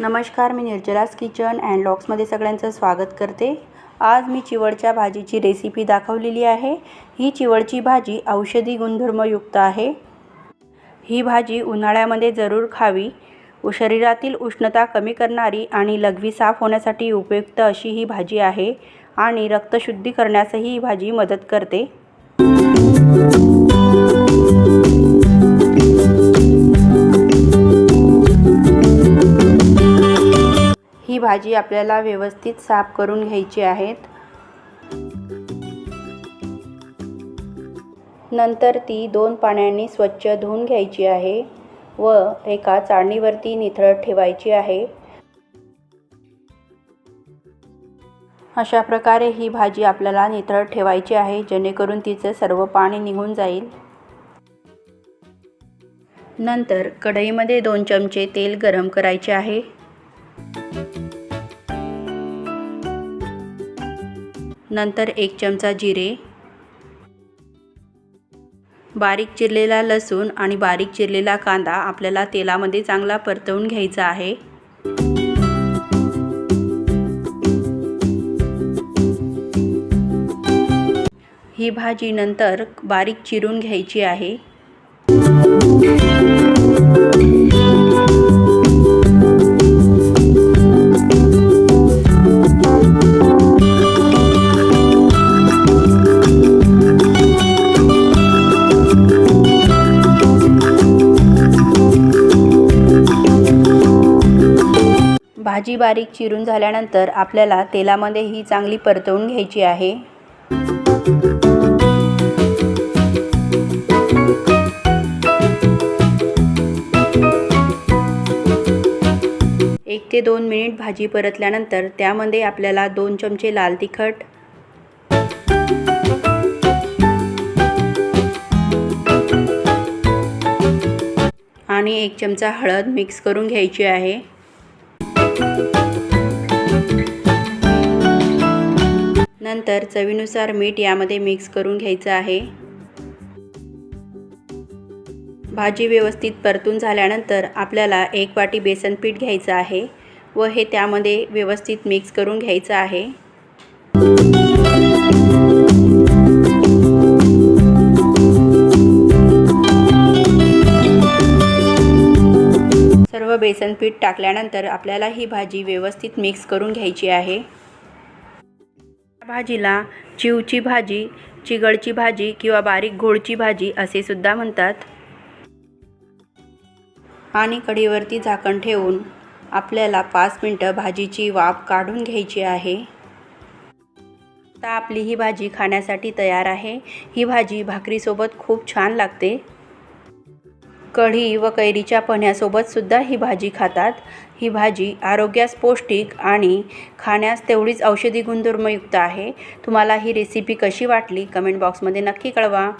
नमस्कार मी निर्जलास kitchen and लॉक्समध्ये सगळ्यांचं स्वागत करते. आज मी चिवडच्या भाजीची रेसिपी दाखवलेली आहे. ही चिवडची भाजी औषधी गुणधर्मयुक्त आहे. ही भाजी उन्हाळ्यामध्ये जरूर खावी. शरीरातील उष्णता कमी करणारी आणि लघवी साफ होण्यासाठी उपयुक्त अशी ही भाजी आहे आणि रक्तशुद्धी करण्यासही ही भाजी मदत करते. ही भाजी आपल्याला व्यवस्थित साफ करून घ्यायची आहेत. नंतर ती दोन पाण्याने स्वच्छ धुवून घ्यायची आहे व एका चाळणीवरती निथळत ठेवायची आहे. अशा प्रकारे ही भाजी आपल्याला निथळत ठेवायची आहे जेणेकरून तिचं सर्व पाणी निघून जाईल. नंतर कढईमध्ये दोन चमचे तेल गरम करायचे आहे. नंतर एक चमचा जिरे बारीक चिरलेला लसूण आणि बारीक चिरलेला कांदा आपल्याला तेलामध्ये चांगला परतवून घ्यायचा आहे. ही भाजी नंतर बारीक चिरून घ्यायची आहे. भाजी बारीक चिरून झाल्यानंतर आपल्याला तेलामध्ये ही चांगली परतवून घ्यायची आहे. एक ते दोन मिनिट भाजी परतल्यानंतर त्यामध्ये आपल्याला दोन चमचे लाल तिखट आणि एक चमचा हळद मिक्स करून घ्यायची आहे. नंतर चवीनुसार मीठ यामध्ये मिक्स करून घ्यायचं आहे. भाजी व्यवस्थित परतून झाल्यानंतर आपल्याला एक वाटी बेसन पीठ घ्यायचं आहे व हे त्यामध्ये व्यवस्थित मिक्स करून घ्यायचं आहे. सर्व बेसन पीठ टाकल्यानंतर आपल्याला ही भाजी व्यवस्थित मिक्स करून घ्यायची आहे. भाजीला चिवची भाजी चिगळची भाजी किंवा बारीक घोळची भाजी असे सुद्धा म्हणतात. आणि कढीवरती झाकण ठेवून आपल्याला पाच मिनटं भाजीची वाफ काढून घ्यायची आहे. आता आपली ही भाजी खाण्यासाठी तयार आहे. ही भाजी भाकरीसोबत खूप छान लागते. कढी व कैरीच्या पन्ह्यासोबत सुद्धा ही भाजी खातात. ही भाजी आरोग्यास पौष्टिक आणि खाण्यास तेवढीच औषधी गुणधर्मयुक्त आहे. तुम्हाला ही रेसिपी कशी वाटली? कमेंट बॉक्समध्ये नक्की कळवा.